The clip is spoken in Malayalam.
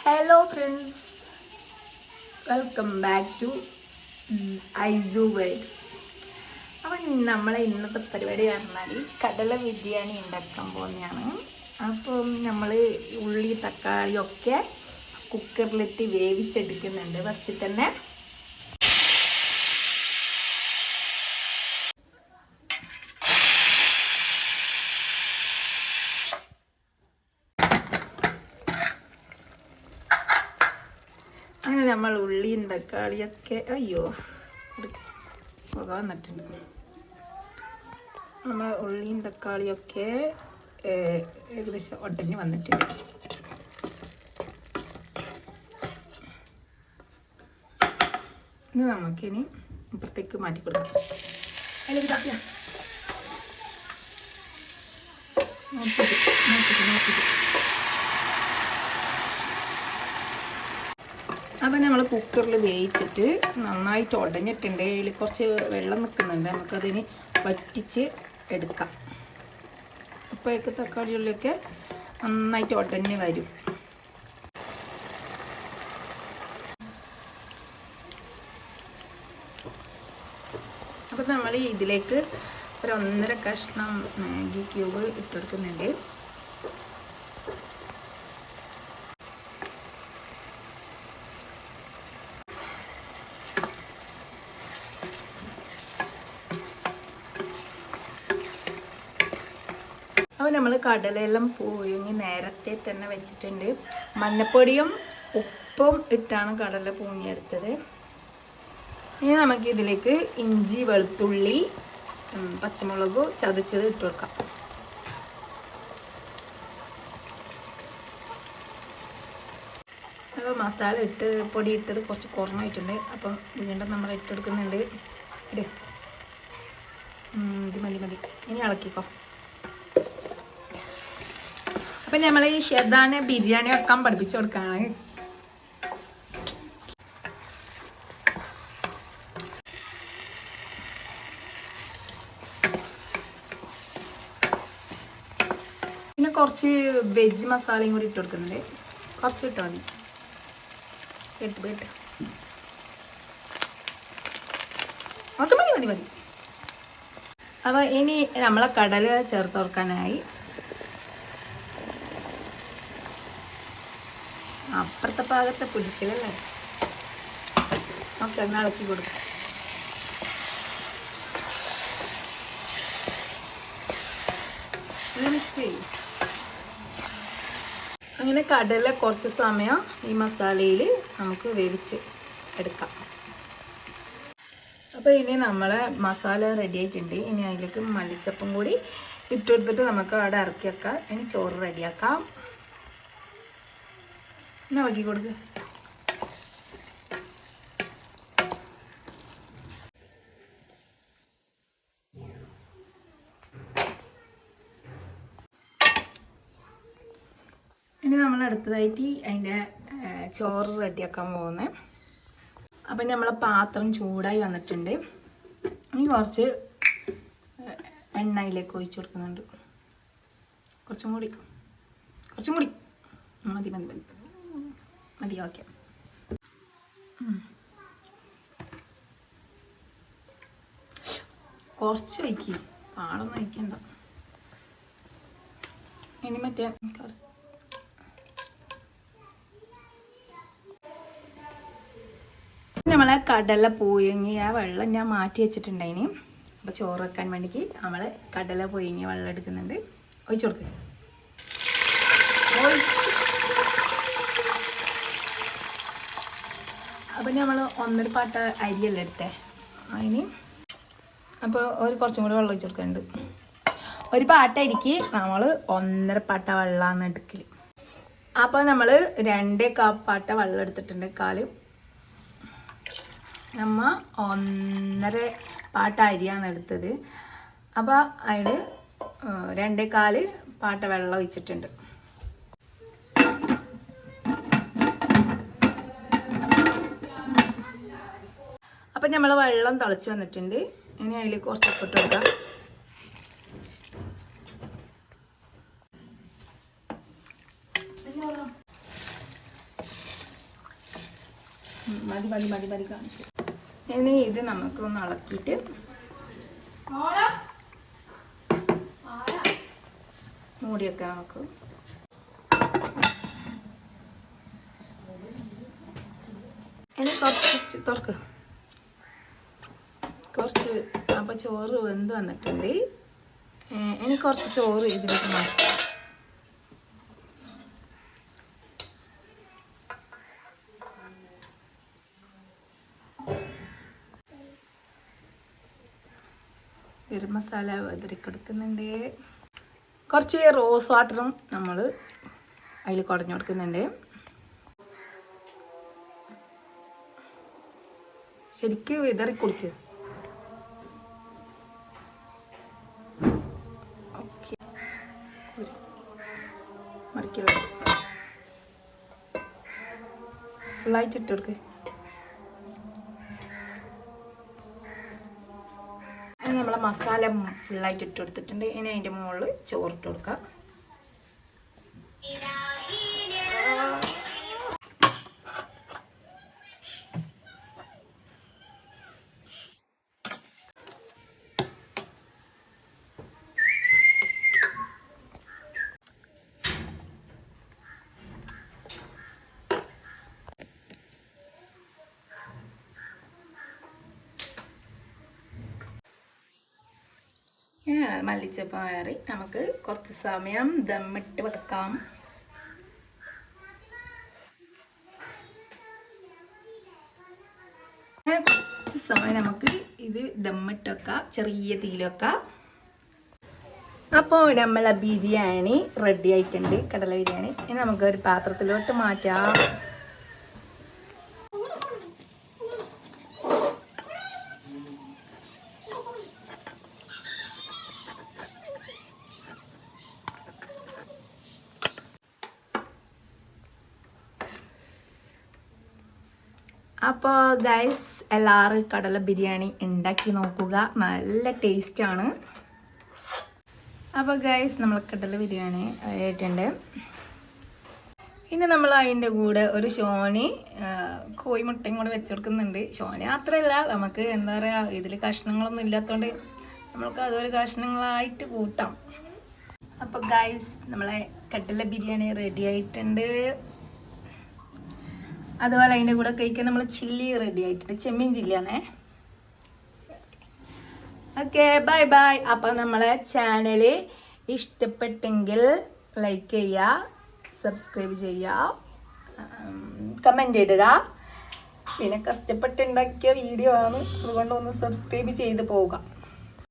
Hello friends welcome back to Aisu world അപ്പം നമ്മളെ ഇന്നത്തെ പരിപാടി പറഞ്ഞാൽ കടല ബിരിയാണി ഉണ്ടാക്കാൻ പോകുന്നതാണ് അപ്പം നമ്മൾ ഉള്ളി തക്കാളി ഒക്കെ കുക്കറിലിട്ട് വേവിച്ചെടുക്കുന്നുണ്ട്. ഫസ്റ്റ് തന്നെ അങ്ങനെ നമ്മൾ ഉള്ളിയും തക്കാളിയൊക്കെ അയ്യോ പുക വന്നിട്ടുണ്ട് നമ്മൾ ഉള്ളിയും തക്കാളിയൊക്കെ ഏകദേശം ഒട്ടഞ്ഞ് വന്നിട്ടുണ്ട്. ഇത് നമുക്കിനി ഇപ്പുറത്തേക്ക് മാറ്റി കൊടുക്കാം. അതിലേക്ക് തട്ടിയാ. നോക്കിയിട്ട്, അപ്പം നമ്മൾ കുക്കറിൽ വേവിച്ചിട്ട് നന്നായിട്ട് ഉടഞ്ഞിട്ടുണ്ട് അതിൽ കുറച്ച് വെള്ളം നിൽക്കുന്നുണ്ട് നമുക്കതിന് വറ്റിച്ച് എടുക്കാം. അപ്പോഴേക്ക് തക്കാളി ഉള്ളിയൊക്കെ നന്നായിട്ട് ഉടഞ്ഞ് വരും. അപ്പം നമ്മൾ ഇതിലേക്ക് ഒരു ഒന്നര കഷ്ണം മാഗി ക്യൂബ് ഇട്ടെടുക്കുന്നുണ്ട്. അപ്പോൾ നമ്മൾ കടലെല്ലാം പുഴുങ്ങി നേരത്തെ തന്നെ വെച്ചിട്ടുണ്ട്. മഞ്ഞപ്പൊടിയും ഉപ്പും ഇട്ടാണ് കടല പുഴുങ്ങിയെടുത്തത്. ഇനി നമുക്ക് ഇതിലേക്ക് ഇഞ്ചി വെളുത്തുള്ളി പച്ചമുളക് ചതച്ചത് ഇട്ട് കൊടുക്കാം. അപ്പോൾ മസാല ഇട്ട് പൊടി ഇട്ടത് കുറച്ച് കുറഞ്ഞായിട്ടുണ്ട് അപ്പം വീണ്ടും നമ്മൾ ഇട്ടെടുക്കുന്നുണ്ട് ഇത് മതി മതി. ഇനി ഇളക്കിക്കോ. അപ്പൊ നമ്മൾ ഈ ഷെദാനെ ബിരിയാണി വെക്കാൻ പഠിപ്പിച്ചു കൊടുക്കാണ്. പിന്നെ കുറച്ച് വെജ് മസാലയും കൂടി ഇട്ട് കൊടുക്കുന്നുണ്ട്. കുറച്ച് ഇട്ടാൽ മതി. ഇട്ട് കേട്ട് അത് മതി മതി മതി. അപ്പോൾ ഇനി നമ്മളെ കടല ചേർത്ത് കൊടുക്കാനായി. അപ്പുറത്തെ ഭാഗത്തെ പിടിക്കലല്ലേ ഓക്കെ ഒന്ന് ഇളക്കി കൊടുക്കും. അങ്ങനെ കടല കുറച്ച് സമയം ഈ മസാലയിൽ നമുക്ക് വേവിച്ച് എടുക്കാം. അപ്പോൾ ഇനി നമ്മളെ മസാല റെഡി ആയിട്ടുണ്ട്. ഇനി അതിലേക്ക് മല്ലിച്ചപ്പും കൂടി ഇട്ടെടുത്തിട്ട് നമുക്ക് അവിടെ ഇറക്കി വെക്കാം. ഇനി ചോറ് റെഡിയാക്കാം എന്നാ വക്കി കൊടുക്കുക ഇനി നമ്മൾ അടുത്തതായിട്ട് അതിന്റെ ചോറ് റെഡിയാക്കാൻ പോകുന്നത് അപ്പം നമ്മളെ പാത്രം ചൂടായി വന്നിട്ടുണ്ട്. ഇനി കുറച്ച് എണ്ണയിലേക്ക് ഒഴിച്ചു കൊടുക്കുന്നുണ്ട്. കുറച്ചും കൂടി. കുറച്ചും കൂടി. മതി മതി മതി. മതി ഓക്കെ കുറച്ച് വയ്ക്കി. പാടൊന്നും വയ്ക്കണ്ട. ഇനി മറ്റേ നമ്മളെ കടല പുഴുങ്ങിയ വെള്ളം ഞാൻ മാറ്റി വെച്ചിട്ടുണ്ടായിനി. അപ്പോൾ ചോറ് വെക്കാൻ വേണ്ടിക്ക് നമ്മൾ കടല പുഴുങ്ങിയ വെള്ളം എടുക്കുന്നുണ്ട്. ഒഴിച്ചു കൊടുക്കുക അപ്പം നമ്മൾ ഒന്നര പാട്ട അരിയല്ല എടുത്തേ? അതിന് അപ്പോൾ ഒരു കുറച്ചും കൂടി വെള്ളം ഒഴിച്ച് കൊടുക്കുന്നുണ്ട് ഒരു പാട്ട അരിക്ക് നമ്മൾ ഒന്നര പാട്ട വെള്ളമാണ് എടുക്കൽ അപ്പോൾ നമ്മൾ രണ്ട് പാട്ട വെള്ളം എടുത്തിട്ടുണ്ട് കാൽ. നമ്മ ഒന്നര പാട്ട അരിയാണ് എടുത്തത്. അപ്പോൾ അതിൽ രണ്ടേ കാൽ പാട്ട വെള്ളം ഒഴിച്ചിട്ടുണ്ട്. അപ്പം നമ്മൾ വെള്ളം തിളച്ച് വന്നിട്ടുണ്ട്. ഇനി അതിൽ കുറച്ച് ഉപ്പിട്ട് കൊടുക്കാം. മതി മതി മതി മതി കാണിച്ചു. ഇനി ഇത് നമുക്ക് ഒന്ന് ഇളക്കിയിട്ട് മൂടിയൊക്കെ നമുക്ക് ഇനി കുറച്ച് തുറക്കുക തുറക്ക്. കുറച്ച് അപ്പോൾ ചോറ് വെന്ത് വന്നിട്ടുണ്ട്. ഇനി കുറച്ച് ചോറ് ഇതിലേക്ക് മാറ്റി. ഗരം മസാല വെതിരിക്കെടുക്കുന്നുണ്ട് കുറച്ച് റോസ് വാട്ടറും നമ്മൾ അതിൽ കുടഞ്ഞു കൊടുക്കുന്നുണ്ട്. ശരിക്കും വിതറി കൊടുക്കുക മറിക്കുക ഫുള്ളായിട്ട് ഇട്ട് കൊടുക്ക്. നമ്മളെ മസാല ഫുള്ളായിട്ട് ഇട്ട് കൊടുത്തിട്ടുണ്ട്. ഇനി അതിന്റെ മുകളിൽ ചോറിട്ട് കൊടുക്കാം. മല്ലിച്ചപ്പ് കയറി നമുക്ക് കുറച്ച് സമയം ദമ്മിട്ട് വെക്കാം. കുറച്ച് സമയം നമുക്ക് ഇത് ദമ്മിട്ട് വെക്കാം. ചെറിയ തീയിൽ അപ്പോൾ നമ്മളെ ബിരിയാണി റെഡി ആയിട്ടുണ്ട്. കടല ബിരിയാണി. ഇനി നമുക്ക് ഒരു പാത്രത്തിലോട്ട് മാറ്റാം. അപ്പോൾ ഗൈസ് എല്ലാവരും കടല ബിരിയാണി ഉണ്ടാക്കി നോക്കുക. നല്ല ടേസ്റ്റാണ് അപ്പോൾ ഗൈസ് നമ്മൾ കടല ബിരിയാണി ആയിട്ടുണ്ട്. ഇനി നമ്മൾ അതിന്റെ കൂടെ ഒരു ഷോണി കോഴിമുട്ടയും കൂടെ വെച്ച് കൊടുക്കുന്നുണ്ട്. ഷോണി മാത്രമല്ല നമുക്ക് എന്താ പറയുക ഇതിൽ കഷ്ണങ്ങളൊന്നും ഇല്ലാത്തതുകൊണ്ട് നമ്മൾക്ക് അതൊരു കഷ്ണങ്ങളായിട്ട് കൂട്ടാം. അപ്പോൾ ഗൈസ് നമ്മളെ കടല ബിരിയാണി റെഡി ആയിട്ടുണ്ട്. അതുപോലെ അതിന്റെ കൂടെ കഴിക്കാൻ നമ്മൾ ചില്ലി റെഡി ആയിട്ടുണ്ട്. ചെമ്മീൻ ചില്ലിയാണേ. ഓക്കെ ബൈ ബൈ അപ്പം നമ്മളെ ചാനൽ ഇഷ്ടപ്പെട്ടെങ്കിൽ ലൈക്ക് ചെയ്യുക സബ്സ്ക്രൈബ് ചെയ്യുക കമന്റ് ഇടുക. പിന്നെ കഷ്ടപ്പെട്ടുണ്ടാക്കിയ വീഡിയോ ആണ്. അതുകൊണ്ട് ഒന്ന് സബ്സ്ക്രൈബ് ചെയ്ത് പോവുക.